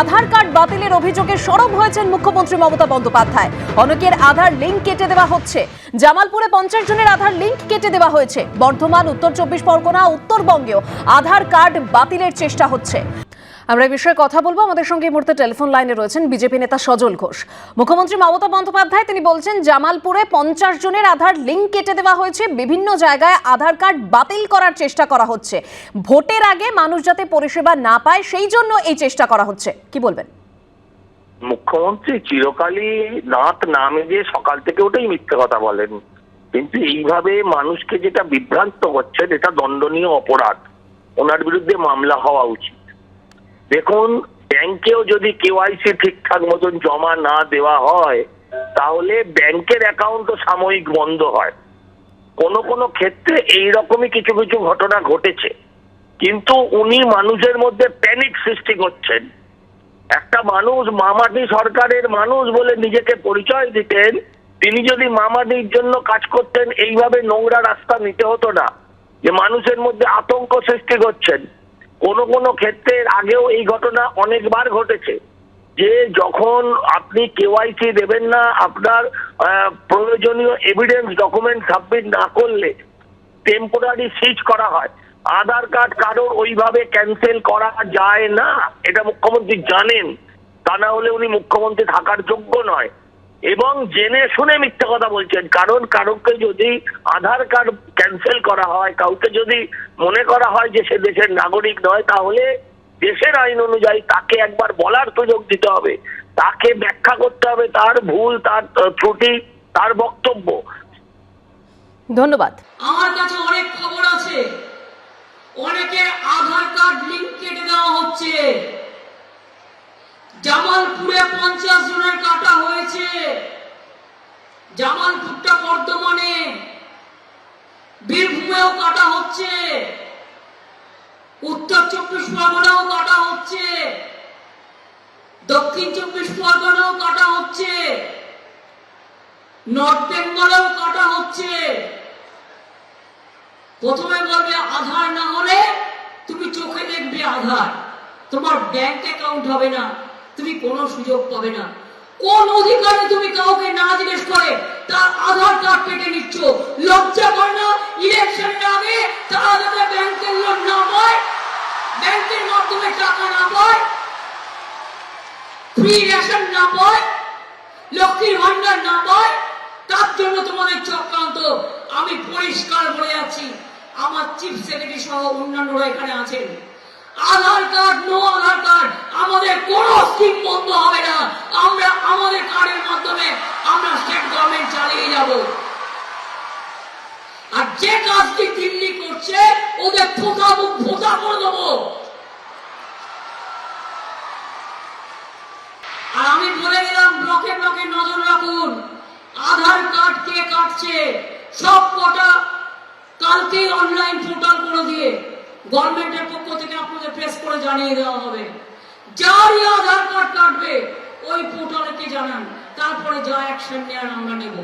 আধার card বাতিলের অভিযোগে সরব হয়েছেন মুখ্যমন্ত্রী মমতা বন্দ্যোপাধ্যায়। অনেকের আধার লিঙ্ক কেটে দেওয়া হচ্ছে। জামালপুরে পঞ্চাশ জনের আধার লিঙ্ক কেটে দেওয়া হয়েছে। বর্ধমান, উত্তর চব্বিশ পরগনা, উত্তরবঙ্গেও আধার কার্ড বাতিলের চেষ্টা হচ্ছে। আমরা এই বিষয়ে কথা বলব। আমাদের সঙ্গে এই মুহূর্তে টেলিফোন লাইনে রয়েছেন বিজেপি নেতা সজল ঘোষ। মুখ্যমন্ত্রী মমতা বন্দ্যোপাধ্যায়, তিনি বলছেন, জামালপুরে পঞ্চাশ জনের আধার লিঙ্ক কেটে দেওয়া হয়েছে। বিভিন্ন জায়গায় আধার কার্ড বাতিল করার চেষ্টা করা হচ্ছে। ভোটের আগে মানুষ যাতে পরিষেবা না পায়, সেই জন্য এই চেষ্টা করা হচ্ছে। কি বলবেন? মুখ্যমন্ত্রী চিরকালই দাঁত না মেজে সকাল থেকে ওটাই মিথ্যে কথা বলেন। কিন্তু এইভাবে মানুষকে যেটা বিভ্রান্ত করছেন এটা দণ্ডনীয় অপরাধ, ওনার বিরুদ্ধে মামলা হওয়া উচিত। দেখুন, ব্যাংকেও যদি কেওয়াইসি ঠিকঠাক মতন জমা না দেওয়া হয়, তাহলে ব্যাংকের অ্যাকাউন্টও সাময়িক বন্ধ হয়। কোনো কোনো ক্ষেত্রে এইরকমই কিছু কিছু ঘটনা ঘটেছে। কিন্তু উনি মানুষের মধ্যে প্যানিক সৃষ্টি করছেন। একটা মানুষ মামাটি সরকারের মানুষ বলে নিজেকে পরিচয় দিতেন, তিনি যদি মামাটির জন্য কাজ করতেন, এইভাবে নোংরা রাস্তা নিতে হতো না। যে মানুষের মধ্যে আতঙ্ক সৃষ্টি করছেন। কোন কোন ক্ষেত্রে আগেও এই ঘটনা অনেকবার ঘটেছে যে যখন আপনি কেওয়াইসি দেবেন না, আপনার প্রয়োজনীয় এভিডেন্স ডকুমেন্ট সাবমিট না করলে টেম্পোরারি সিজ করা হয়। আধার কার্ড কারোর ওইভাবে ক্যান্সেল করা যায় না, এটা মুখ্যমন্ত্রী জানেন। তা না হলে উনি মুখ্যমন্ত্রী থাকার যোগ্য নয়। এবং জেনে শুনে মিথ্যা কথা বলছেন। কারণ কারোকে যদি আধার কার্ড ক্যান্সেল করা হয় কাউকে যদি মনে করা হয় যে সে দেশের নাগরিক নয় তাহলে দেশের আইন অনুযায়ী তাকে একবার বলার সুযোগ দিতে হবে। তাকে ব্যাখ্যা করতে হবে তার ভুল তার ত্রুটি তার বক্তব্য। ধন্যবাদ। আমার কাছে অনেক খবর আছে। অনেকের আধার কার্ড লিঙ্ক কেটে দেওয়া হচ্ছে। জামালপুরে পঞ্চাশ জনের কাটা হয়েছে জামালপুরটা বর্ধমানে বীরভূমেও কাটা হচ্ছে। উত্তর চব্বিশ পরগনাও কাটা হচ্ছে। দক্ষিণ চব্বিশ পরগনাও কাটা হচ্ছে। নর্থ বেঙ্গলেও কাটা হচ্ছে। প্রথমে বলবে আধার না হলে তুমি চোখে দেখবে আধার। তোমার ব্যাংক অ্যাকাউন্ট হবে না, তুমি কোনো সুযোগ পাবে না। কোন অধিকারে তুমি কাউকে না জিজ্ঞেস করে, তার আধার কার্ড কেটে নিচ্ছ, লজ্জা করে না ইলেকশনের আগে তারা যাতে ব্যাংকের লোন না পায়। ব্যাংকের মাধ্যমে টাকা না পায়। ফ্রি রেশন না পায়। লক্ষ্মীর ভান্ডার না পায়। তার জন্য তোমাদের চক্রান্ত। আমি পরিষ্কার বলে যাচ্ছি, আমার চিফ সেক্রেটারি সহ অন্যান্যরা এখানে আছেন। Aadhaar card no Aadhaar card, আমাদের কোন স্কিম বন্ধ হবে না। আমরা আমাদের কার্ডের মাধ্যমে আমরা স্টেট গভর্নমেন্ট চালিয়ে যাব। যে কাজটি দিল্লি করছে, ওদের ফোটা মুখ, ফোটা করে দেবো। আর আমি বলে দিলাম ব্লকে ব্লকে নজর রাখুন। আধার কার্ড কে কাটছে, সব কটা কালকে অনলাইন পোর্টাল করে দিয়ে গভর্নমেন্টের পক্ষ থেকে আপনাদের প্রেস করে জানিয়ে দেওয়া হবে। যারই আধার কার্ড কাটবে, ওই পোর্টালকে জানান, তারপরে যা অ্যাকশন নেওয়ার আমরা নেব।